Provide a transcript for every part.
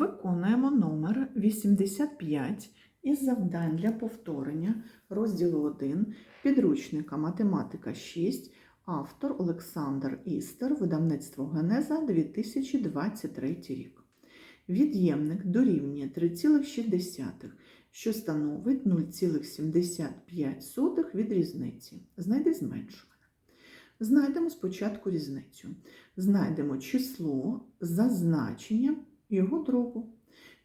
Виконуємо номер 85 із завдань для повторення розділу 1 підручника Математика 6, автор Олександр Істер, видавництво Генеза 2023 рік. Від'ємник дорівнює 3,6, що становить 0,75 від різниці. Знайди зменшуване. Знайдемо спочатку різницю. Знайдемо число за значенням його дробу.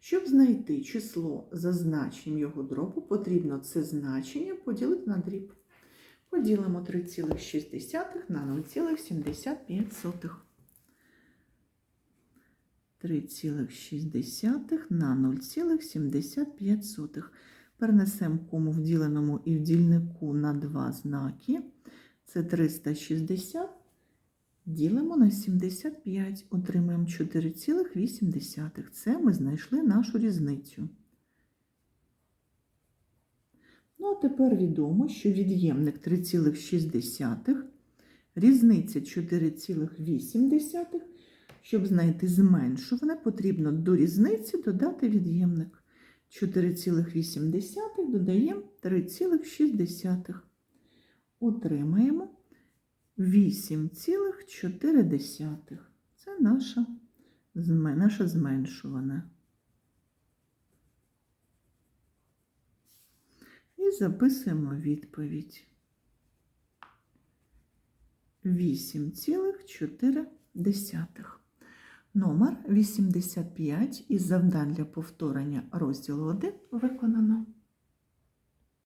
Щоб знайти число за значенням його дробу, потрібно це значення поділити на дріб. Поділимо 3,6 на 0,75. 3,6 на 0,75. Перенесемо кому в діленому і в дільнику на два знаки. Це 360. Ділимо на 75, отримаємо 4,8. Це ми знайшли нашу різницю. Ну, а тепер відомо, що від'ємник 3,6, різниця 4,8. Щоб знайти зменшуване, потрібно до різниці додати від'ємник. 4,8 додаємо 3,6. Отримаємо 8,4. Це наша, зме- наша зменшувана. І записуємо відповідь. 8,4. Номер 85 із завдань для повторення розділу 1 виконано.